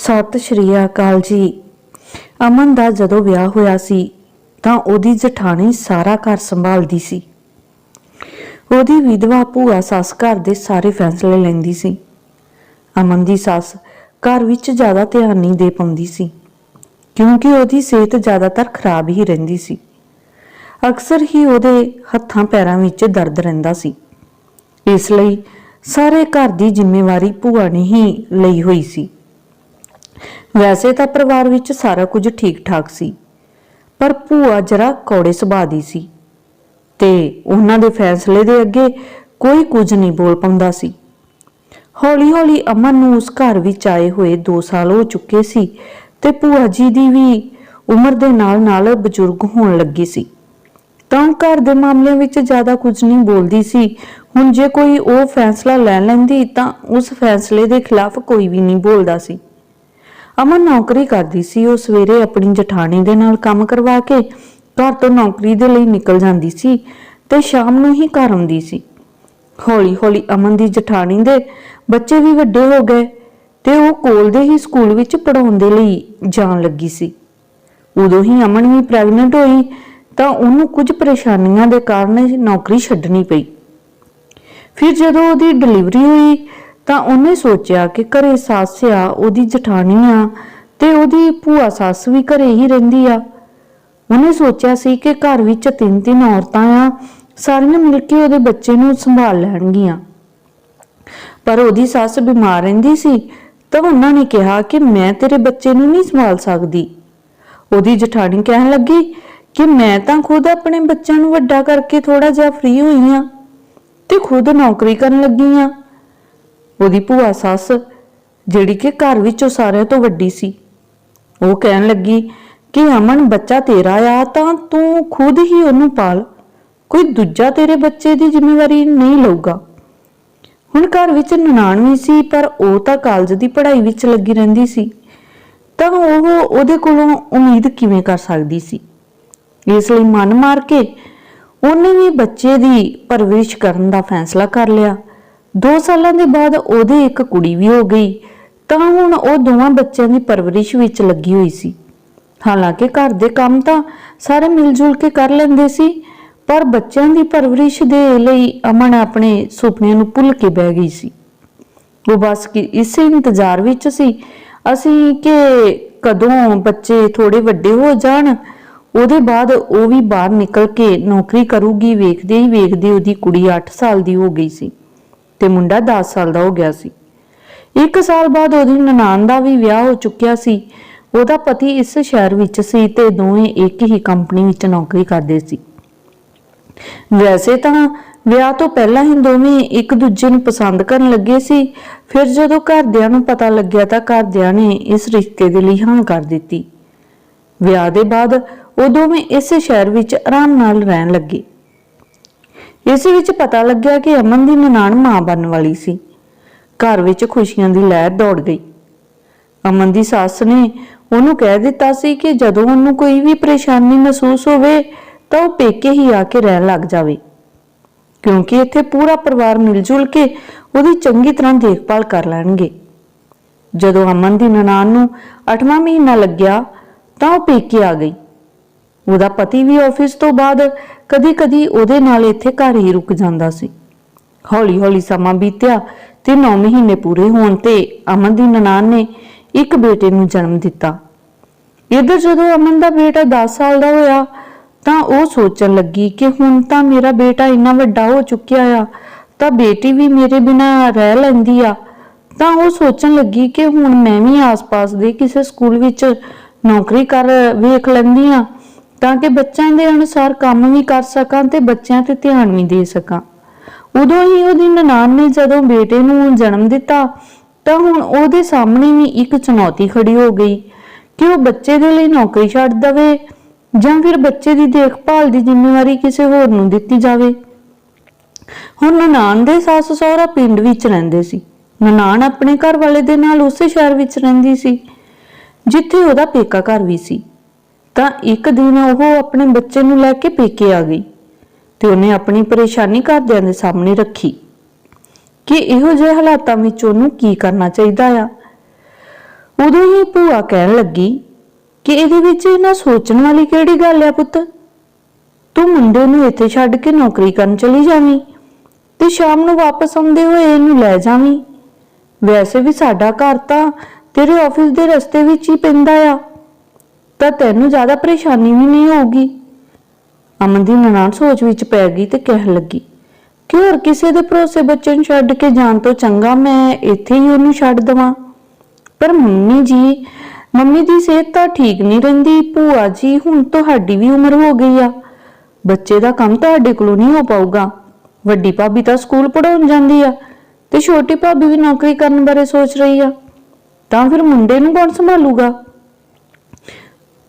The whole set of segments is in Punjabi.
ਸਤਿ ਸ਼੍ਰੀ ਅਕਾਲ ਜੀ। ਅਮਨ ਦਾ ਜਦੋਂ ਵਿਆਹ ਹੋਇਆ ਸੀ, ਤਾਂ ਉਹਦੀ ਜਠਾਣੀ ਸਾਰਾ ਘਰ ਸੰਭਾਲਦੀ ਸੀ। ਉਹਦੀ ਵਿਧਵਾ ਭੂਆ ਸੱਸ ਘਰ ਦੇ ਸਾਰੇ ਫੈਸਲੇ ਲੈਂਦੀ ਸੀ। ਅਮਨ ਦੀ ਸੱਸ ਘਰ ਵਿੱਚ ਜ਼ਿਆਦਾ ਧਿਆਨ ਨਹੀਂ ਦੇ ਪਾਉਂਦੀ ਸੀ, ਕਿਉਂਕਿ ਉਹਦੀ ਸਿਹਤ ਜ਼ਿਆਦਾਤਰ ਖਰਾਬ ਹੀ ਰਹਿੰਦੀ ਸੀ। ਅਕਸਰ ਹੀ ਉਹਦੇ ਹੱਥਾਂ ਪੈਰਾਂ ਵਿੱਚ ਦਰਦ ਰਹਿੰਦਾ ਸੀ। ਇਸ ਲਈ ਸਾਰੇ ਘਰ ਦੀ ਜ਼ਿੰਮੇਵਾਰੀ ਭੂਆ ਨੇ ਹੀ ਲਈ ਹੋਈ ਸੀ। ਵੈਸੇ ਤਾਂ ਪਰਿਵਾਰ ਵਿੱਚ ਸਾਰਾ ਕੁਝ ਠੀਕ ਠਾਕ ਸੀ, ਪਰ ਭੂਆ ਜਰਾ ਕੌੜੇ ਸੁਭਾਅ ਦੀ ਸੀ ਤੇ ਉਹਨਾਂ ਦੇ ਫੈਸਲੇ ਦੇ ਅੱਗੇ ਕੋਈ ਕੁਝ ਨਹੀਂ ਬੋਲ ਪਾਉਂਦਾ ਸੀ। ਹੌਲੀ-ਹੌਲੀ ਅਮਨ ਨੂੰ ਉਸ ਘਰ ਵਿੱਚ ਆਏ ਹੋਏ 2 ਸਾਲ ਹੋ ਚੁੱਕੇ ਸੀ ਤੇ ਭੂਆ ਜੀ ਦੀ ਵੀ ਉਮਰ ਦੇ ਨਾਲ-ਨਾਲ ਬਜ਼ੁਰਗ ਹੋਣ ਲੱਗੀ ਸੀ। ਤਾਂ ਉਹ ਘਰ ਦੇ ਮਾਮਲਿਆਂ ਵਿੱਚ ਜ਼ਿਆਦਾ ਕੁਝ ਨਹੀਂ ਬੋਲਦੀ ਸੀ। ਹੁਣ ਜੇ ਕੋਈ ਉਹ ਫੈਸਲਾ ਲੈ ਲੈਂਦੀ ਤਾਂ ਉਸ ਫੈਸਲੇ ਦੇ ਖਿਲਾਫ ਕੋਈ ਵੀ ਨਹੀਂ ਬੋਲਦਾ ਸੀ। ਅਮਨ ਨੌਕਰੀ ਕਰਦੀ ਸੀ, ਉਹ ਸਵੇਰੇ ਆਪਣੀ ਜਠਾਣੀ ਦੇ ਨਾਲ ਕੰਮ ਕਰਵਾ ਕੇ ਘਰ ਤੋਂ ਨੌਕਰੀ ਦੇ ਲਈ ਨਿਕਲ ਜਾਂਦੀ ਸੀ ਤੇ ਸ਼ਾਮ ਨੂੰ ਹੀ ਘਰ ਆਉਂਦੀ ਸੀ। ਹੌਲੀ-ਹੌਲੀ ਅਮਨ ਦੀ ਜਠਾਣੀ ਦੇ ਬੱਚੇ ਵੀ ਵੱਡੇ ਹੋ ਗਏ ਤੇ ਉਹ ਕੋਲ ਦੇ ਹੀ ਸਕੂਲ ਵਿੱਚ ਪੜਾਉਣ ਦੇ ਲਈ ਜਾਣ ਲੱਗੀ ਸੀ। ਉਦੋਂ ਹੀ ਅਮਨ ਵੀ ਪ੍ਰੈਗਨੈਂਟ ਹੋਈ ਤਾਂ ਉਹਨੂੰ ਕੁਝ ਪਰੇਸ਼ਾਨੀਆਂ ਦੇ ਕਾਰਨ ਨੌਕਰੀ ਛੱਡਣੀ ਪਈ। ਫਿਰ ਜਦੋਂ ਉਹਦੀ ਡਿਲੀਵਰੀ ਹੋਈ ਤਾਂ ਉਹਨੇ ਸੋਚਿਆ ਕਿ ਘਰੇ ਸੱਸ ਆ, ਉਹਦੀ ਜਠਾਣੀ ਆ ਤੇ ਉਹਦੀ ਭੂਆ ਸੱਸ ਵੀ ਘਰੇ ਹੀ ਰਹਿੰਦੀ ਆ। ਉਹਨੇ ਸੋਚਿਆ ਸੀ ਕਿ ਘਰ ਵਿੱਚ ਤਿੰਨ ਤਿੰਨ ਔਰਤਾਂ ਆ, ਸਾਰੀਆਂ ਮਿਲ ਕੇ ਉਹਦੇ ਬੱਚੇ ਨੂੰ ਸੰਭਾਲ ਲੈਣਗੀਆਂ। ਪਰ ਉਹਦੀ ਸੱਸ ਬਿਮਾਰ ਰਹਿੰਦੀ ਸੀ, ਤਾਂ ਉਹਨਾਂ ਨੇ ਕਿਹਾ ਕਿ ਮੈਂ ਤੇਰੇ ਬੱਚੇ ਨੂੰ ਨਹੀਂ ਸੰਭਾਲ ਸਕਦੀ। ਉਹਦੀ ਜਠਾਣੀ ਕਹਿਣ ਲੱਗੀ ਕਿ ਮੈਂ ਤਾਂ ਖੁਦ ਆਪਣੇ ਬੱਚਿਆਂ ਨੂੰ ਵੱਡਾ ਕਰਕੇ ਥੋੜਾ ਜਿਹਾ ਫ੍ਰੀ ਹੋਈ ਆ ਤੇ ਖੁਦ ਨੌਕਰੀ ਕਰਨ ਲੱਗੀ ਆ। ਉਹਦੀ ਭੂਆ ਸੱਸ, ਜਿਹੜੀ ਕਿ ਘਰ ਵਿੱਚੋਂ ਸਾਰਿਆਂ ਤੋਂ ਵੱਡੀ ਸੀ। ਉਹ ਕਹਿਣ ਲੱਗੀ, ਕਿ ਅਮਨ, ਬੱਚਾ ਤੇਰਾ ਆ ਤਾਂ ਤੂੰ ਖੁਦ ਹੀ ਉਹਨੂੰ ਪਾਲ। ਕੋਈ ਦੂਜਾ ਤੇਰੇ ਬੱਚੇ ਦੀ ਜ਼ਿੰਮੇਵਾਰੀ ਨਹੀਂ ਲਊਗਾ। ਹੁਣ ਘਰ ਵਿੱਚ ਨਨਾਣ ਵੀ ਸੀ, ਪਰ ਉਹ ਤਾਂ ਕਾਲਜ ਦੀ ਪੜ੍ਹਾਈ ਵਿੱਚ ਲੱਗੀ ਰਹਿੰਦੀ ਸੀ। ਤਾਂ ਉਹ ਉਹਦੇ ਕੋਲੋਂ ਉਮੀਦ ਕਿਵੇਂ ਕਰ ਸਕਦੀ ਸੀ? ਇਸ ਲਈ ਮਨ ਮਾਰ ਕੇ ਉਹਨੇ ਵੀ ਬੱਚੇ ਦੀ ਪਰਵਰਿਸ਼ ਕਰਨ ਦਾ ਫੈਸਲਾ ਕਰ ਲਿਆ। 2 ਸਾਲਾਂ ਦੇ ਬਾਅਦ ਉਹਦੇ ਇੱਕ ਕੁੜੀ ਵੀ ਹੋ ਗਈ। ਤਾਂ ਹੁਣ ਉਹ ਦੋਵਾਂ ਬੱਚਿਆਂ ਦੀ ਪਰਵਰਿਸ਼ ਵਿੱਚ ਲੱਗੀ ਹੋਈ ਸੀ। ਹਾਲਾਂਕਿ ਘਰ ਦੇ ਕੰਮ ਤਾਂ ਸਾਰੇ ਮਿਲ ਜੁਲ ਕੇ ਕਰ ਲੈਂਦੇ ਸੀ, ਪਰ ਬੱਚਿਆਂ ਦੀ ਪਰਵਰਿਸ਼ ਦੇ ਲਈ ਅਮਨ ਆਪਣੇ ਸੁਪਨਿਆਂ ਨੂੰ ਭੁੱਲ ਕੇ ਬਹਿ ਗਈ ਸੀ। ਉਹ ਬਸ ਕਿ ਇਸੇ ਇੰਤਜ਼ਾਰ ਵਿੱਚ ਸੀ, ਅਸੀਂ ਕਿ ਕਦੋਂ ਬੱਚੇ ਥੋੜੇ ਵੱਡੇ ਹੋ ਜਾਣ, ਉਹਦੇ ਬਾਅਦ ਉਹ ਵੀ ਬਾਹਰ ਨਿਕਲ ਕੇ ਨੌਕਰੀ ਕਰੂਗੀ ਵੇਖਦੇ ਹੀ ਵੇਖਦੇ ਉਹਦੀ ਕੁੜੀ 8 ਸਾਲ ਦੀ ਹੋ ਗਈ ਸੀ। ਤੇ ਮੁੰਡਾ 10 ਸਾਲ ਦਾ ਹੋ ਗਿਆ ਸੀ। ਇੱਕ ਸਾਲ ਬਾਅਦ ਉਹਦੀ ਨਨਾਣ ਦਾ ਵੀ ਵਿਆਹ ਹੋ ਚੁੱਕਿਆ ਸੀ। ਉਹਦਾ ਪਤੀ ਇਸ ਸ਼ਹਿਰ ਵਿੱਚ ਸੀ ਤੇ ਦੋਵੇਂ ਇੱਕ ਹੀ ਕੰਪਨੀ ਵਿੱਚ ਨੌਕਰੀ ਕਰਦੇ ਸੀ। ਵੈਸੇ ਤਾਂ ਵਿਆਹ ਤੋਂ ਪਹਿਲਾਂ ਹੀ ਦੋਵੇਂ ਇੱਕ ਦੂਜੇ ਨੂੰ ਪਸੰਦ ਕਰਨ ਲੱਗੇ ਸੀ। ਫਿਰ ਜਦੋਂ ਘਰਦਿਆਂ ਨੂੰ ਪਤਾ ਲੱਗਿਆ ਤਾਂ ਘਰਦਿਆਂ ਨੇ ਇਸ ਰਿਸ਼ਤੇ ਦੇ ਲਈ ਹਾਂ ਕਰ ਦਿੱਤੀ। ਵਿਆਹ ਦੇ ਬਾਅਦ ਉਹ ਦੋਵੇਂ ਇਸੇ ਸ਼ਹਿਰ ਵਿੱਚ ਆਰਾਮ ਨਾਲ ਰਹਿਣ ਲੱਗੇ। ਇਸ ਵਿੱਚ ਪਤਾ ਲੱਗਿਆ ਕਿ ਅਮਨ ਦੀ ਨਨਾਣ ਮਾਂ ਬਣਨ ਵਾਲੀ ਸੀ। ਘਰ ਵਿੱਚ ਖੁਸ਼ੀਆਂ ਦੀ ਲਹਿਰ ਦੌੜ ਗਈ। ਅਮਨ ਦੀ ਸੱਸ ਨੇ ਉਹਨੂੰ ਕਹਿ ਦਿੱਤਾ ਸੀ ਕਿ ਜਦੋਂ ਉਹਨੂੰ ਕੋਈ ਵੀ ਪਰੇਸ਼ਾਨੀ ਮਹਿਸੂਸ ਹੋਵੇ ਤਾਂ ਉਹ ਪੇਕੇ ਹੀ ਆ ਕੇ ਰਹਿਣ ਲੱਗ ਜਾਵੇ। ਕਿਉਂਕਿ ਇੱਥੇ ਪੂਰਾ ਪਰਿਵਾਰ ਮਿਲ ਜੁਲ ਕੇ ਉਹਦੀ ਚੰਗੀ ਤਰ੍ਹਾਂ ਦੇਖਭਾਲ ਕਰ ਲੈਣਗੇ। ਜਦੋਂ ਅਮਨ ਦੀ ਨਨਾਣ ਨੂੰ 8ਵਾਂ ਮਹੀਨਾ ਲੱਗਿਆ ਤਾਂ ਉਹ ਪੇਕੇ ਆ ਗਈ। ਉਹਦਾ ਪਤੀ ਵੀ ਆਫਿਸ ਤੋਂ ਬਾਅਦ ਕਦੀ-ਕਦੀ ਉਹਦੇ ਨਾਲ ਇੱਥੇ ਘਰ ਹੀ ਰੁਕ ਜਾਂਦਾ ਸੀ। ਹੌਲੀ-ਹੌਲੀ ਸਮਾਂ ਬੀਤਿਆ ਤੇ 9 ਮਹੀਨੇ ਪੂਰੇ ਹੋਣ ਤੇ ਅਮਨ ਦੀ ਨਨਾਣ ਨੇ ਇੱਕ ਬੇਟੇ ਨੂੰ ਜਨਮ ਦਿੱਤਾ। ਇੱਧਰ ਜਦੋਂ ਅਮਨ ਦਾ ਬੇਟਾ 10 ਸਾਲ ਦਾ ਹੋਇਆ, ਤਾਂ ਉਹ ਸੋਚਣ ਲੱਗੀ ਕਿ ਹੁਣ ਤਾਂ ਮੇਰਾ ਬੇਟਾ ਇੰਨਾ ਵੱਡਾ ਹੋ ਚੁੱਕਿਆ ਆ, ਤਾਂ ਬੇਟੀ ਵੀ ਮੇਰੇ ਬਿਨਾ ਰਹਿ ਲੈਂਦੀ ਆ। ਤਾਂ ਉਹ ਸੋਚਣ ਲੱਗੀ ਕਿ ਹੁਣ ਮੈਂ ਵੀ ਆਸ-ਪਾਸ ਦੇ ਕਿਸੇ ਸਕੂਲ ਵਿੱਚ ਨੌਕਰੀ ਕਰ ਵੇਖ ਲੈਂਦੀ ਆ। ਤਾਂ ਕਿ ਬੱਚਿਆਂ ਦੇ ਅਨੁਸਾਰ ਕੰਮ ਵੀ ਕਰ ਸਕਾਂ ਤੇ ਬੱਚਿਆਂ ਤੇ ਧਿਆਨ ਵੀ ਦੇ ਸਕਾਂ। ਉਦੋਂ ਹੀ ਉਹਦੀ ਨਨਾਣ ਨੇ ਜਦੋਂ ਬੇਟੇ ਨੂੰ ਜਨਮ ਦਿੱਤਾ, ਤਾਂ ਹੁਣ ਉਹਦੇ ਸਾਹਮਣੇ ਵੀ ਇੱਕ ਚੁਣੌਤੀ ਖੜੀ ਹੋ ਗਈ ਕਿ ਉਹ ਬੱਚੇ ਦੇ ਲਈ ਨੌਕਰੀ ਛੱਡ ਦਵੇ ਜਾਂ ਫਿਰ ਬੱਚੇ ਦੀ ਦੇਖਭਾਲ ਦੀ ਜ਼ਿੰਮੇਵਾਰੀ ਕਿਸੇ ਹੋਰ ਨੂੰ ਦਿੱਤੀ ਜਾਵੇ। ਹੁਣ ਨਨਾਣ ਦੇ ਸੱਸ ਸਹੁਰਾ ਪਿੰਡ ਵਿੱਚ ਰਹਿੰਦੇ ਸੀ। ਨਨਾਣ ਆਪਣੇ ਘਰ ਵਾਲੇ ਦੇ ਨਾਲ ਉਸੇ ਸ਼ਹਿਰ ਵਿੱਚ ਰਹਿੰਦੀ ਸੀ, ਜਿੱਥੇ ਉਹਦਾ ਪੇਕਾ ਘਰ ਵੀ ਸੀ। ਤਾਂ ਇੱਕ ਦਿਨ ਉਹ ਆਪਣੇ ਬੱਚੇ ਨੂੰ ਲੈ ਕੇ ਪੇਕੇ ਆ ਗਈ ਤੇ ਉਹਨੇ ਆਪਣੀ ਪਰੇਸ਼ਾਨੀ ਘਰਦਿਆਂ ਦੇ ਸਾਹਮਣੇ ਰੱਖੀ ਕਿ ਇਹੋ ਜਿਹੇ ਹਾਲਾਤਾਂ ਵਿੱਚ ਉਹਨੂੰ ਕੀ ਕਰਨਾ ਚਾਹੀਦਾ ਆ। ਉਦੋਂ ਹੀ ਭੂਆ ਕਹਿਣ ਲੱਗੀ ਕਿ ਇਹਦੇ ਵਿੱਚ ਇਹਨਾਂ ਸੋਚਣ ਵਾਲੀ ਕਿਹੜੀ ਗੱਲ ਆ ਪੁੱਤ? ਤੂੰ ਮੁੰਡੇ ਨੂੰ ਇੱਥੇ ਛੱਡ ਕੇ ਨੌਕਰੀ ਕਰਨ ਚਲੀ ਜਾਵੀਂ ਤੇ ਸ਼ਾਮ ਨੂੰ ਵਾਪਸ ਆਉਂਦੇ ਹੋਏ ਇਹਨੂੰ ਲੈ ਜਾਵੀਂ। ਵੈਸੇ ਵੀ ਸਾਡਾ ਘਰ ਤਾਂ ਤੇਰੇ ਆਫਿਸ ਦੇ ਰਸਤੇ ਵਿੱਚ ਹੀ ਪੈਂਦਾ ਆ। ਤਾਂ ਤੈਨੂੰ ਜ਼ਿਆਦਾ ਪਰੇਸ਼ਾਨੀ ਵੀ ਨਹੀਂ ਹੋਊਗੀ। ਅਮਨ ਦੀ ਨਨਾਣ ਸੋਚ ਵਿੱਚ ਪੈ ਗਈ ਤੇ ਕਹਿਣ ਲੱਗੀ ਕਿ ਹੋਰ ਕਿਸੇ ਦੇ ਭਰੋਸੇ ਬੱਚੇ ਨੂੰ ਛੱਡ ਕੇ ਜਾਣ ਤੋਂ ਚੰਗਾ ਮੈਂ ਇੱਥੇ ਹੀ ਉਹਨੂੰ ਛੱਡ ਦਵਾਂ? ਪਰ ਮੰਮੀ ਜੀ, ਮੰਮੀ ਦੀ ਸਿਹਤ ਤਾਂ ਠੀਕ ਨਹੀਂ ਰਹਿੰਦੀ, ਭੂਆ ਜੀ ਹੁਣ ਤੁਹਾਡੀ ਵੀ ਉਮਰ ਹੋ ਗਈ ਆ। ਬੱਚੇ ਦਾ ਕੰਮ ਤੁਹਾਡੇ ਕੋਲੋਂ ਨਹੀਂ ਹੋ ਪਾਊਗਾ। ਵੱਡੀ ਭਾਬੀ ਤਾਂ ਸਕੂਲ ਪੜਾਉਣ ਜਾਂਦੀ ਆ ਤੇ ਛੋਟੀ ਭਾਬੀ ਵੀ ਨੌਕਰੀ ਕਰਨ ਬਾਰੇ ਸੋਚ ਰਹੀ ਆ। ਤਾਂ ਫਿਰ ਮੁੰਡੇ ਨੂੰ ਕੌਣ ਸੰਭਾਲੂਗਾ?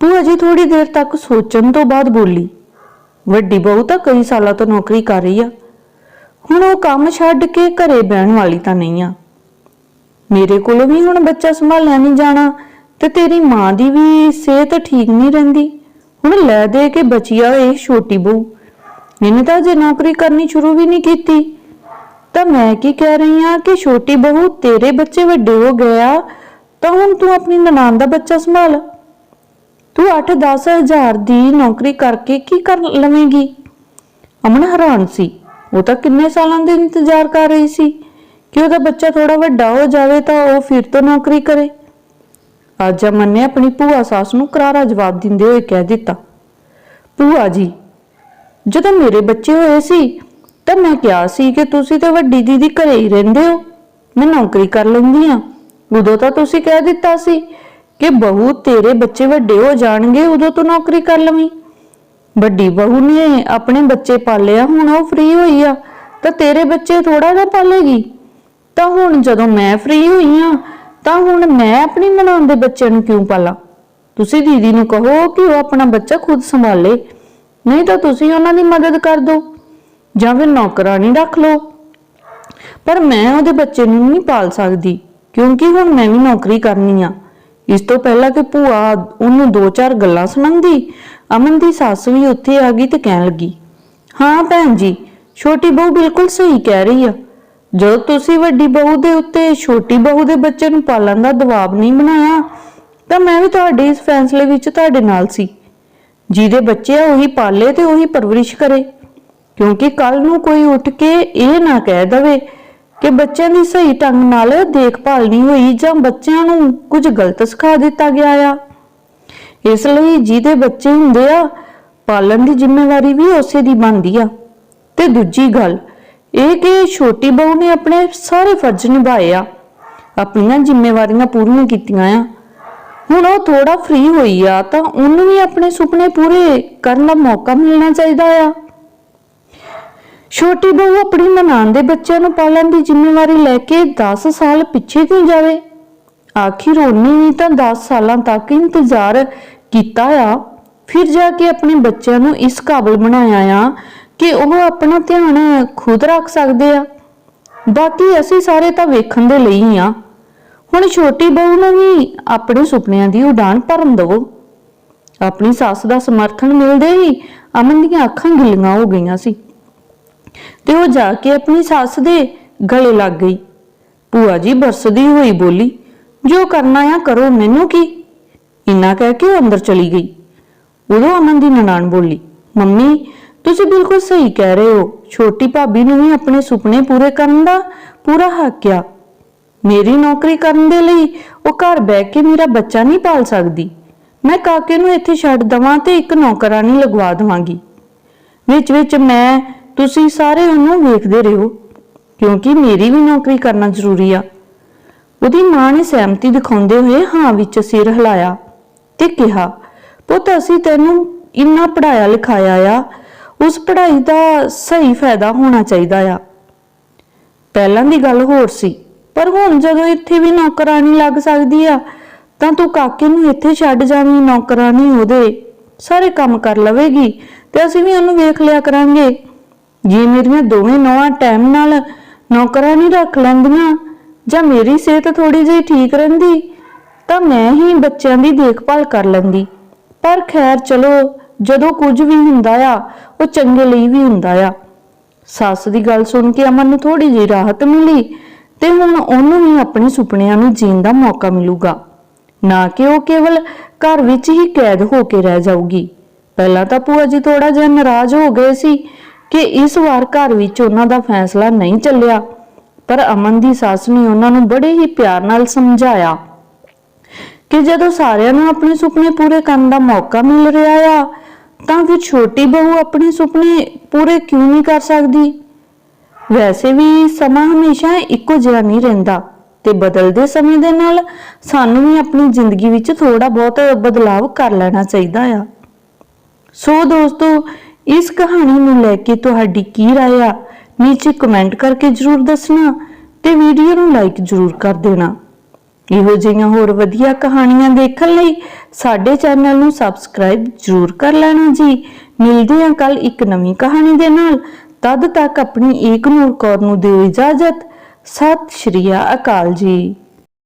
ਤੂੰ ਅਜੇ ਥੋੜੀ ਦੇਰ ਤੱਕ ਸੋਚਣ ਤੋਂ ਬਾਅਦ ਬੋਲੀ, ਵੱਡੀ ਬਹੂ ਤਾਂ ਕਈ ਸਾਲਾਂ ਤੋਂ ਨੌਕਰੀ ਕਰ ਰਹੀ ਆ। ਹੁਣ ਉਹ ਕੰਮ ਛੱਡ ਕੇ ਘਰੇ ਬਹਿਣ ਵਾਲੀ ਤਾਂ ਨਹੀਂ ਆ। ਮੇਰੇ ਕੋਲੋਂ ਵੀ ਹੁਣ ਬੱਚਾ ਸੰਭਾਲਿਆ ਨਹੀਂ ਜਾਣਾ ਤੇ ਤੇਰੀ ਮਾਂ ਦੀ ਵੀ ਸਿਹਤ ਠੀਕ ਨਹੀਂ ਰਹਿੰਦੀ। ਹੁਣ ਲੈ ਦੇ ਕੇ ਬਚਿਆ ਇਹ ਛੋਟੀ ਬਹੂ। ਇਹਨੇ ਤਾਂ ਜੇ ਨੌਕਰੀ ਕਰਨੀ ਸ਼ੁਰੂ ਵੀ ਨਹੀਂ ਕੀਤੀ। ਤਾਂ ਮੈਂ ਕੀ ਕਹਿ ਰਹੀ ਆ ਕਿ ਛੋਟੀ ਬਹੂ ਤੇਰੇ ਬੱਚੇ ਵੱਡੇ ਹੋ ਗਏ ਆ ਤਾਂ ਹੁਣ ਤੂੰ ਆਪਣੀ ਨਨਾਣ ਦਾ ਬੱਚਾ ਸੰਭਾਲ। ਤੂੰ 8-10 ਹਜ਼ਾਰ ਦੀ ਨੌਕਰੀ ਕਰਕੇ ਕੀ ਕਰ ਲਵੇਂਗੀ? ਅਮਨ ਹੈਰਾਨ ਸੀ। ਉਹ ਤਾਂ ਕਿੰਨੇ ਸਾਲਾਂ ਦੇ ਇੰਤਜ਼ਾਰ ਕਰ ਰਹੀ ਸੀ। ਕਿ ਉਹਦਾ ਬੱਚਾ ਥੋੜਾ ਵੱਡਾ ਹੋ ਜਾਵੇ ਤਾਂ ਉਹ ਫਿਰ ਤੋਂ ਨੌਕਰੀ ਕਰੇ। ਅੱਜ ਅਮਨ ਨੇ ਆਪਣੀ ਭੂਆ ਸਾਸ ਨੂੰ ਕਰਾਰਾ ਜਵਾਬ ਦਿੰਦੇ ਹੋਏ ਕਹਿ ਦਿੱਤਾ, ਭੂਆ ਜੀ, ਜਦੋਂ ਮੇਰੇ ਬੱਚੇ ਹੋਏ ਸੀ, ਤਾਂ ਮੈਂ ਕਿਹਾ ਸੀ ਕਿ ਤੁਸੀਂ ਤੇ ਵੱਡੀ ਦੀਦੀ ਘਰੇ ਹੀ ਰਹਿੰਦੇ ਹੋ। ਮੈਂ ਨੌਕਰੀ ਕਰ ਲੈਂਦੀ ਆ ਉਦੋਂ ਤਾਂ ਤੁਸੀਂ ਕਹਿ ਦਿੱਤਾ ਸੀ ਕਿ ਬਹੂ ਤੇਰੇ ਬੱਚੇ ਵੱਡੇ ਹੋ ਜਾਣਗੇ, ਉਦੋਂ ਤੂੰ ਨੌਕਰੀ ਕਰ ਲਵੀਂ। ਵੱਡੀ ਬਹੂ ਨੇ ਆਪਣੇ ਬੱਚੇ ਪਾਲਿਆ, ਹੁਣ ਉਹ ਫ੍ਰੀ ਹੋਈ ਆ, ਤਾਂ ਤੇਰੇ ਬੱਚੇ ਥੋੜਾ ਜਿਹਾ ਪਾਲੇਗੀ। ਤਾਂ ਹੁਣ ਜਦੋਂ ਮੈਂ ਫ੍ਰੀ ਹੋਈ ਆ, ਤਾਂ ਹੁਣ ਮੈਂ ਆਪਣੀ ਨਨਾਣ ਦੇ ਬੱਚੇ ਨੂੰ ਕਿਉਂ ਪਾਲਾਂ? ਤੁਸੀਂ ਦੀਦੀ ਨੂੰ ਕਹੋ ਕਿ ਉਹ ਆਪਣਾ ਬੱਚਾ ਖੁਦ ਸੰਭਾਲੇ, ਨਹੀਂ ਤਾਂ ਤੁਸੀਂ ਉਹਨਾਂ ਦੀ ਮਦਦ ਕਰ ਦਿਓ, ਜਾਂ ਫਿਰ ਨੌਕਰਾਨੀ ਰੱਖ ਲਓ। ਪਰ ਮੈਂ ਉਹਦੇ ਬੱਚੇ ਨੂੰ ਨਹੀਂ ਪਾਲ ਸਕਦੀ, ਕਿਉਂਕਿ ਹੁਣ ਮੈਂ ਵੀ ਨੌਕਰੀ ਕਰਨੀ ਆ। ਇਸ ਤੋਂ ਪਹਿਲਾਂ ਕਿ ਭੂਆ ਉਹਨੂੰ ਦੋ ਚਾਰ ਗੱਲਾਂ ਸੁਣਾਉਂਦੀ, ਅਮਨ ਦੀ ਸੱਸ ਵੀ ਉੱਥੇ ਆ ਗਈ ਤੇ ਕਹਿਣ ਲੱਗੀ, ਹਾਂ ਭੈਣ ਜੀ, ਛੋਟੀ ਬਹੂ ਬਿਲਕੁਲ ਸਹੀ ਕਹਿ ਰਹੀ ਆ। ਜਦੋਂ ਤੁਸੀਂ ਵੱਡੀ ਬਹੂ ਦੇ ਉੱਤੇ ਛੋਟੀ ਬਹੂ ਦੇ ਬੱਚੇ ਨੂੰ ਪਾਲਣ ਦਾ ਦਬਾਅ ਨਹੀਂ ਬਣਾਇਆ, ਤਾਂ ਮੈਂ ਵੀ ਤੁਹਾਡੇ ਇਸ ਫੈਸਲੇ ਵਿੱਚ ਤੁਹਾਡੇ ਨਾਲ ਸੀ। ਜਿਹਦੇ ਬੱਚੇ ਆ ਉਹੀ ਪਾਲੇ ਤੇ ਉਹੀ ਪਰਵਰਿਸ਼ ਕਰੇ, ਕਿਉਂਕਿ ਕੱਲ ਨੂੰ ਕੋਈ ਉੱਠ ਕੇ ਇਹ ਨਾ ਕਹਿ ਦਵੇ ਕਿ ਬੱਚਿਆਂ ਦੀ ਸਹੀ ਢੰਗ ਨਾਲ ਦੇਖਭਾਲ ਨਹੀਂ ਹੋਈ ਜਾਂ ਬੱਚਿਆਂ ਨੂੰ ਕੁਝ ਗਲਤ ਸਿਖਾ ਦਿੱਤਾ ਗਿਆ ਆ। ਇਸ ਲਈ ਜਿਹਦੇ ਬੱਚੇ ਹੁੰਦੇ ਆ, ਪਾਲਣ ਦੀ ਜ਼ਿੰਮੇਵਾਰੀ ਵੀ ਉਸੇ ਦੀ ਬਣਦੀ ਆ। ਤੇ ਦੂਜੀ ਗੱਲ, ਇਹ ਕਿ ਛੋਟੀ ਬਹੂ ਨੇ ਆਪਣੇ ਸਾਰੇ ਫਰਜ਼ ਨਿਭਾਏ ਆ। ਆਪਣੀਆਂ ਜ਼ਿੰਮੇਵਾਰੀਆਂ ਪੂਰੀਆਂ ਕੀਤੀਆਂ ਆ। ਹੁਣ ਉਹ ਥੋੜਾ ਫ੍ਰੀ ਹੋਈ ਆ ਤਾਂ ਉਹਨੂੰ ਵੀ ਆਪਣੇ ਸੁਪਨੇ ਪੂਰੇ ਕਰਨ ਦਾ ਮੌਕਾ ਮਿਲਣਾ ਚਾਹੀਦਾ ਆ। ਛੋਟੀ ਬਹੂ ਆਪਣੀ ਨਨਾਣ ਦੇ ਬੱਚਿਆਂ ਨੂੰ ਪਾਲਣ ਦੀ ਜ਼ਿੰਮੇਵਾਰੀ ਲੈ ਕੇ 10 ਸਾਲ ਪਿੱਛੇ ਕਿਉਂ ਜਾਵੇ? ਆਖਿਰ ਉਹਨੇ ਵੀ ਤਾਂ 10 ਸਾਲਾਂ ਤੱਕ ਇੰਤਜ਼ਾਰ ਕੀਤਾ ਆ। ਫਿਰ ਜਾ ਕੇ ਆਪਣੇ ਬੱਚਿਆਂ ਨੂੰ ਇਸ ਕਾਬਲ ਬਣਾਇਆ ਆ ਕਿ ਉਹ ਆਪਣਾ ਧਿਆਨ ਖੁਦ ਰੱਖ ਸਕਦੇ ਆ। ਬਾਕੀ ਅਸੀਂ ਸਾਰੇ ਤਾਂ ਵੇਖਣ ਦੇ ਲਈ ਹੀ ਆ। ਹੁਣ ਛੋਟੀ ਬਹੂ ਨੂੰ ਵੀ ਆਪਣੇ ਸੁਪਨਿਆਂ ਦੀ ਉਡਾਨ ਭਰਨ ਦਿਵੋ। ਆਪਣੀ ਸੱਸ ਦਾ ਸਮਰਥਨ ਮਿਲਦੇ ਹੀ ਅਮਨ ਦੀਆਂ ਅੱਖਾਂ ਗਿੱਲੀਆਂ ਹੋ ਗਈਆਂ ਸੀ। ਤੇ ਉਹ ਜਾ ਕੇ ਆਪਣੀ ਸੱਸ ਦੇ ਗਲੇ ਲੱਗ ਗਈ। ਭੂਆ ਜੀ ਬਰਸਦੀ ਹੋਈ ਬੋਲੀ, ਜੋ ਕਰਨਾ ਆ ਕਰੋ, ਮੈਨੂੰ ਕੀ? ਇੰਨਾ ਕਹਿ ਕੇ ਉਹ ਅੰਦਰ ਚਲੀ ਗਈ। ਉਦੋਂ ਅਮਨ ਦੀ ਨਨਾਣ ਬੋਲੀ, ਮੰਮੀ, ਤੁਸੀਂ ਬਿਲਕੁਲ ਸਹੀ ਕਹਿ ਰਹੇ ਹੋ। ਛੋਟੀ ਭਾਬੀ ਨੂੰ ਵੀ ਆਪਣੇ ਸੁਪਨੇ ਪੂਰੇ ਕਰਨ ਦਾ ਪੂਰਾ ਹੱਕ ਆ। ਮੇਰੀ ਨੌਕਰੀ ਕਰਨ ਦੇ ਲਈ ਉਹ ਘਰ ਬਹਿ ਕੇ ਮੇਰਾ ਬੱਚਾ ਨਹੀਂ ਪਾਲ ਸਕਦੀ। ਮੈਂ ਕਾਕੇ ਨੂੰ ਇੱਥੇ ਛੱਡ ਦਵਾਂ ਤੇ ਇੱਕ ਨੌਕਰਾਨੀ ਲਗਵਾ ਦਵਾਂਗੀ। ਵਿੱਚ ਵਿੱਚ ਮੈਂ ਤੁਸੀਂ ਸਾਰੇ ਉਹਨੂੰ ਵੇਖਦੇ ਰਹੋ, ਕਿਉਂਕਿ ਮੇਰੀ ਵੀ ਨੌਕਰੀ ਕਰਨਾ ਜ਼ਰੂਰੀ ਆ। ਉਹਦੀ ਮਾਂ ਨੇ ਸਹਿਮਤੀ ਦਿਖਾਉਂਦੇ ਹੋਏ ਹਾਂ ਵਿੱਚ ਸਿਰ ਹਿਲਾਇਆ ਤੇ ਕਿਹਾ, ਪੁੱਤ, ਅਸੀਂ ਤੈਨੂੰ ਇੰਨਾ ਪੜਾਇਆ ਲਿਖਾਇਆ ਆ, ਉਸ ਪੜ੍ਹਾਈ ਦਾ ਸਹੀ ਫਾਇਦਾ ਹੋਣਾ ਚਾਹੀਦਾ ਆ। ਪਹਿਲਾਂ ਦੀ ਗੱਲ ਹੋਰ ਸੀ, ਪਰ ਹੁਣ ਜਦੋਂ ਇੱਥੇ ਵੀ ਨੌਕਰਾਨੀ ਲੱਗ ਸਕਦੀ ਆ, ਤਾਂ ਤੂੰ ਕਾਕੇ ਨੂੰ ਇੱਥੇ ਛੱਡ ਜਾਵੀਂ ਨੌਕਰਾਨੀ ਉਹਦੇ ਸਾਰੇ ਕੰਮ ਕਰ ਲਵੇਗੀ ਤੇ ਅਸੀਂ ਵੀ ਉਹਨੂੰ ਵੇਖ ਲਿਆ ਕਰਾਂਗੇ। ਜੇ ਮੇਰੀਆਂ ਦੋਵੇਂ ਨੌਵਾਂ ਟਾਈਮ ਨਾਲ ਨੌਕਰਾਂ ਨਹੀਂ ਰੱਖ ਲੈਂਦੀਆਂ, ਜਾਂ ਮੇਰੀ ਸਿਹਤ ਥੋੜੀ ਜਿਹੀ ਠੀਕ ਰਹਿੰਦੀ, ਤਾਂ ਮੈਂ ਹੀ ਬੱਚਿਆਂ ਦੀ ਦੇਖਭਾਲ ਕਰ ਲੈਂਦੀ। ਪਰ ਖੈਰ ਚਲੋ, ਜਦੋਂ ਕੁਝ ਵੀ ਹੁੰਦਾ ਆ, ਉਹ ਚੰਗੇ ਲਈ ਵੀ ਹੁੰਦਾ ਆ। ਸੱਸ ਦੀ ਗੱਲ ਸੁਣ ਕੇ ਅਮਨ ਨੂੰ ਥੋੜੀ ਜਿਹੀ ਰਾਹਤ ਮਿਲੀ, ਤੇ ਹੁਣ ਉਹਨੂੰ ਵੀ ਆਪਣੇ ਸੁਪਨਿਆਂ ਨੂੰ ਜੀਣ ਦਾ ਮੌਕਾ ਮਿਲੂਗਾ। ਨਾ ਕਿ ਉਹ ਕੇਵਲ ਘਰ ਵਿੱਚ ਹੀ ਕੈਦ ਹੋ ਕੇ ਰਹਿ ਜਾਊਗੀ। ਪਹਿਲਾਂ ਤਾਂ ਭੂਆ ਜੀ ਥੋੜਾ ਜਿਹਾ ਨਾਰਾਜ਼ ਹੋ ਗਏ ਸੀ ਕਿ ਇਸ ਵਾਰ ਘਰ ਵਿੱਚ ਉਹਨਾਂ ਦਾ ਫੈਸਲਾ ਨਹੀਂ ਚੱਲਿਆ। ਪਰ ਅਮਨ ਦੀ ਸੱਸ ਨੇ ਉਹਨਾਂ ਨੂੰ ਬੜੇ ਹੀ ਪਿਆਰ ਨਾਲ ਸਮਝਾਇਆ ਕਿ ਜਦੋਂ ਸਾਰਿਆਂ ਨੂੰ ਆਪਣੇ ਸੁਪਨੇ ਪੂਰੇ ਕਰਨ ਦਾ ਮੌਕਾ ਮਿਲ ਰਿਹਾ ਆ, ਤਾਂ ਫਿਰ ਛੋਟੀ ਬਹੂ ਆਪਣੇ ਸੁਪਨੇ ਪੂਰੇ ਕਿਉਂ ਨਹੀਂ ਕਰ ਸਕਦੀ? ਵੈਸੇ ਵੀ ਸਮਾਂ ਹਮੇਸ਼ਾ ਇੱਕੋ ਜਿਹਾ ਨਹੀਂ ਰਹਿੰਦਾ ਤੇ ਬਦਲਦੇ ਸਮੇਂ ਦੇ ਨਾਲ ਸਾਨੂੰ ਵੀ ਆਪਣੀ ਜ਼ਿੰਦਗੀ ਵਿੱਚ ਥੋੜਾ ਬਹੁਤ ਬਦਲਾਵ ਕਰ ਲੈਣਾ ਚਾਹੀਦਾ ਆ। ਸੋ ਦੋਸਤੋ ਇਸ ਕਹਾਣੀ ਨੂੰ ਲੈ ਕੇ ਤੁਹਾਡੀ ਕੀ رائے ਆ ਨੀਚੇ ਕਮੈਂਟ ਕਰਕੇ ਜਰੂਰ ਦੱਸਣਾ ਤੇ ਵੀਡੀਓ ਨੂੰ ਲਾਈਕ ਜਰੂਰ ਕਰ ਦੇਣਾ ਇਹੋ ਜਿਹੀਆਂ ਹੋਰ ਵਧੀਆ ਕਹਾਣੀਆਂ ਦੇਖਣ ਲਈ ਸਾਡੇ ਚੈਨਲ ਨੂੰ ਸਬਸਕ੍ਰਾਈਬ ਜਰੂਰ ਕਰ ਲੈਣਾ ਜੀ ਮਿਲਦੇ ਹਾਂ ਕੱਲ ਇੱਕ ਨਵੀਂ ਕਹਾਣੀ ਦੇ ਨਾਲ ਤਦ ਤੱਕ ਆਪਣੀ ਏਕ ਨੂਰ ਕੌਰ ਨੂੰ ਦਿਓ ਇਜਾਜ਼ਤ ਸਤਿ ਸ਼੍ਰੀ ਅਕਾਲ ਜੀ